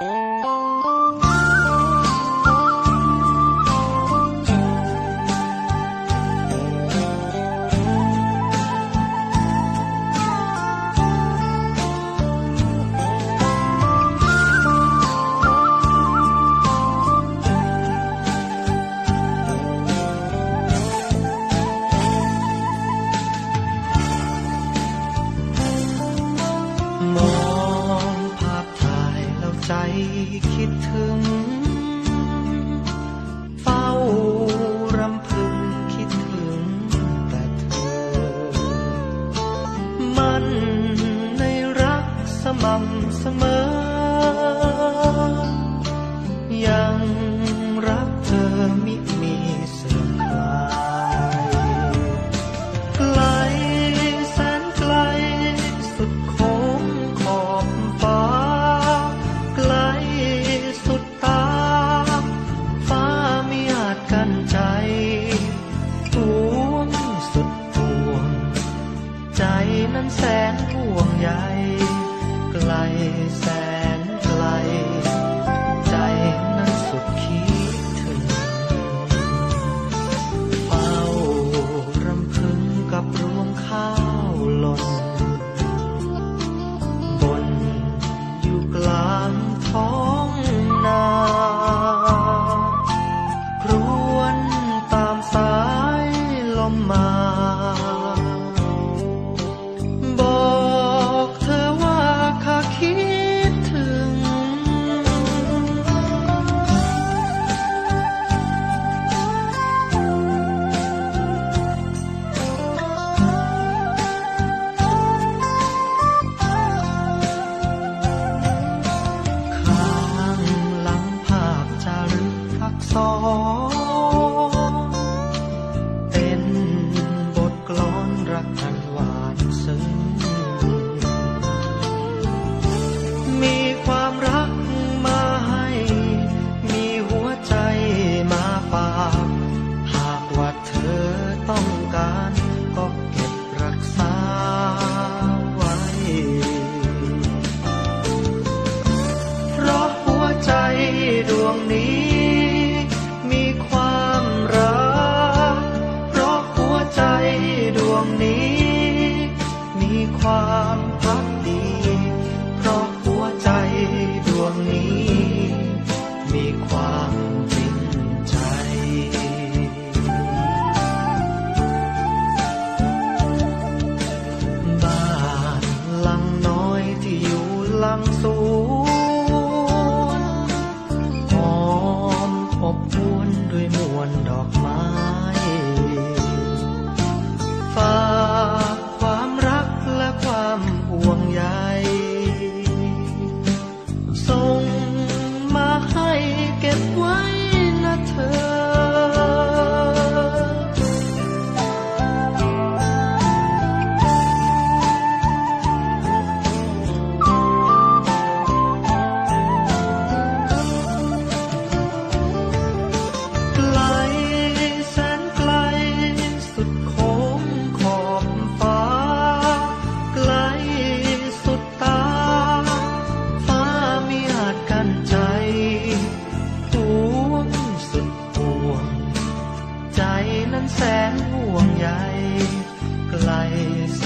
ม คิดถึง เฝ้ารำพึงคิดถึงแต่เธอ มันในรักสม่ำเสมอ ใจนั้นแสนห่วงใยไกลแสนไกล ใจนั้นสุดขีด กอัก งนี้ มีความพักดี เพราะหัวใจดวงนี้ มีความจริงใจ บ้านหลังน้อยที่อยู่หลังสูงหอมอบอวนด้วยมวลดอกไม้ แสงห่วงใหญ่ไกลแส